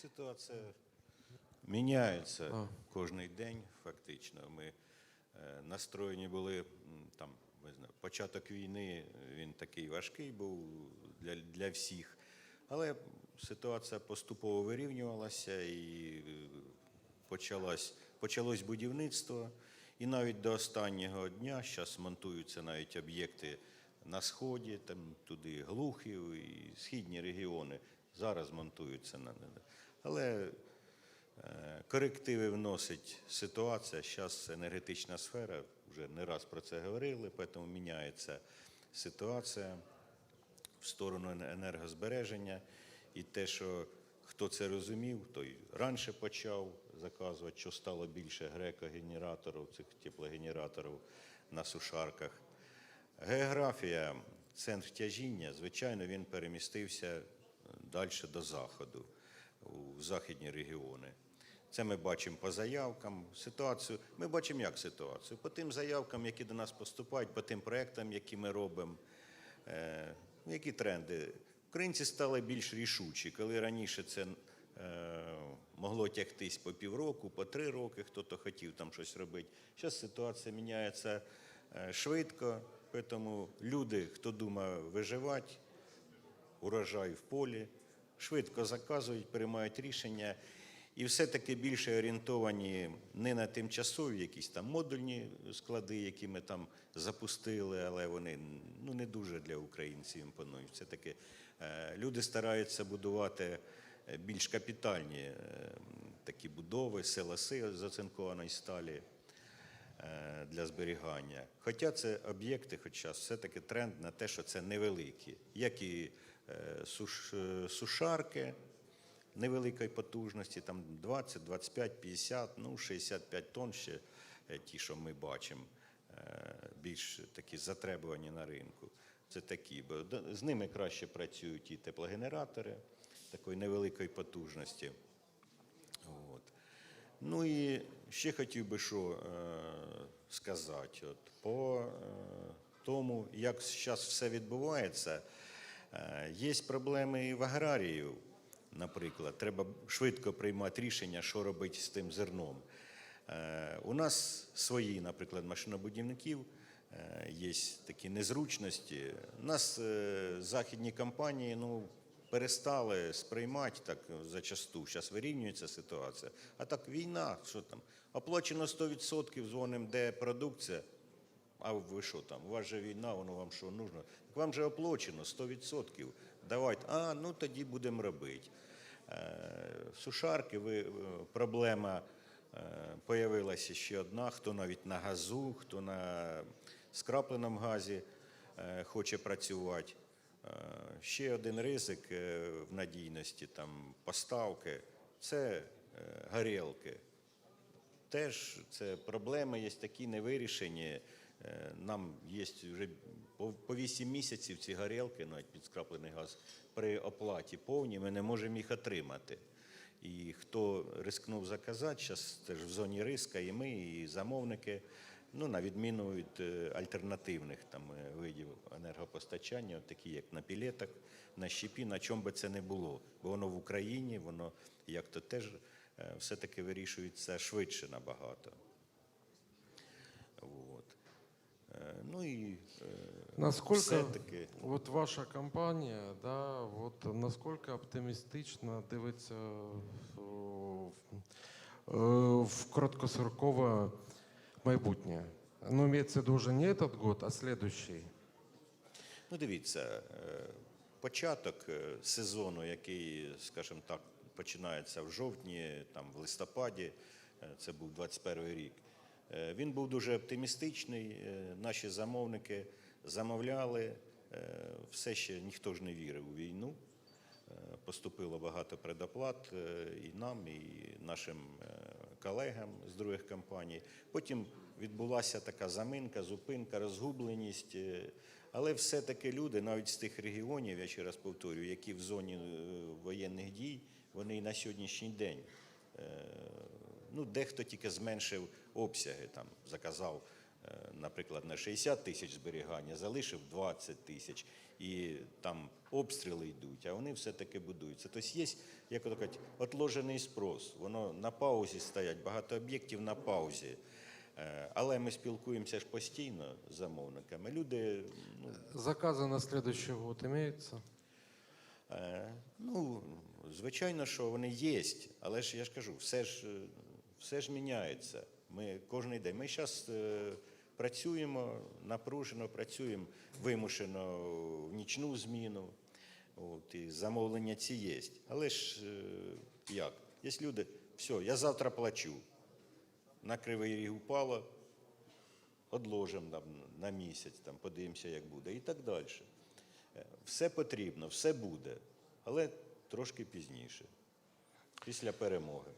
Ситуація міняється кожен день, фактично. Ми е, настроєні були там, не знаю, початок війни, він такий важкий був для, для всіх. Але ситуація поступово вирівнювалася і е, почалось, почалось будівництво. І навіть до останнього дня зараз монтуються навіть об'єкти на сході, там туди Глухів і східні регіони. Зараз монтуються на але е, корективи вносить ситуація. Зараз енергетична сфера, вже не раз про це говорили, тому міняється ситуація в сторону енергозбереження. І те, що хто це розумів, той раніше почав заказувати, що стало більше грекогенераторів, цих теплогенераторів на сушарках. Географія, центр тяжіння, звичайно, він перемістився далі до заходу, у західні регіони. Це ми бачимо по заявкам. Ситуацію ми бачимо як ситуацію. По тим заявкам, які до нас поступають, по тим проектам, які ми робимо. Е, які тренди? Українці стали більш рішучі, коли раніше це е, могло тягтись по півроку, по три роки, хто-то хотів там щось робити. Зараз ситуація міняється е, швидко, тому люди, хто думає виживати, урожай в полі, швидко заказують, приймають рішення. І все-таки більше орієнтовані не на тимчасові якісь там модульні склади, які ми там запустили, але вони ну, не дуже для українців імпонують. Все таки е, люди стараються будувати е, більш капітальні е, такі будови, селаси з оцинкованої сталі для зберігання. Хоча це об'єкти, хоч зараз все-таки тренд на те, що це невеликі, як і суш, е, сушарки невеликої потужності, там 20, 25, 50, ну 65 тонн ще е, ті, що ми бачимо, е, більш такі затребувані на ринку. Це такі, бо з ними краще працюють і теплогенератори такої невеликої потужності. От. Ну і ще хотів би що е, сказати. От, по е, тому, як зараз все відбувається, е, є проблеми і в аграріїв, наприклад. Треба швидко приймати рішення, що робити з тим зерном. Е, у нас свої, наприклад, машинобудівників. е, Є такі незручності. У нас е, західні компанії, ну, перестали сприймати так зачасту. Зараз вирівнюється ситуація. А так війна, що там? Оплачено 100%, дзвонимо, де продукція. А ви що там? У вас же війна, воно вам що нужно? Так вам же оплачено 100%. Давайте, а ну тоді будемо робити. Е, Сушарки, ви, е, проблема е, появилася ще одна, хто навіть на газу, хто на скрапленому газі хоче працювати. Ще один ризик в надійності там, поставки це горілки. Теж це проблеми є такі невирішені. Е, Нам є вже по- по 8 місяців ці горілки, навіть підскраплений газ, при оплаті повній, ми не можемо їх отримати. І хто рискнув заказати, зараз теж в зоні риска, і ми, і замовники, ну, на відміну від е, альтернативних там, е, видів енергопостачання, такі як на пілетах, на щепі, на чому би це не було. Бо воно в Україні, воно як то теж все-таки вирішується швидше набагато. От. Е, Ну і е, Насколько все-таки вот ваша компанія, да, вот насколько оптимістично дивиться в, в, в короткострокове майбутнє? Ну, имеется в виду уже не этот год, а следующий. Ну, дивіться, е, початок е, сезону, який, скажімо так, починається в жовтні, там, в листопаді, е, це був 21 рік. Е, Він був дуже оптимістичний. е, Наші замовники замовляли. е, Все ще ніхто ж не вірив у війну. Поступило багато предоплат і нам, і нашим колегам з других компаній. Потім відбулася така заминка, зупинка, розгубленість. Але все-таки люди, навіть з тих регіонів, я ще раз повторюю, які в зоні воєнних дій, вони і на сьогоднішній день. Ну, дехто тільки зменшив обсяги, там, заказав, е, наприклад, на 60 тисяч зберігання, залишив 20 тисяч. і там обстріли йдуть, а вони все-таки будуються. Тобто є, як ото кажуть, отложений спрос. Воно на паузі стоять, багато об'єктів на паузі. Е, Але ми спілкуємося ж постійно з замовниками. Люди ну, Заказы на следующий год имеются? Е, Ну, звичайно, що вони є, але ж я ж кажу, все ж, все ж міняється. Ми кожен день. Ми зараз працюємо, напружено працюємо, вимушено в нічну зміну. От, і замовлення ці є. Але ж е, як? Є люди, все, я завтра плачу. На кривий ріг упало, одложимо на місяць, там, подивимося, як буде, і так далі. Е, Все потрібно, все буде, але трошки пізніше, після перемоги.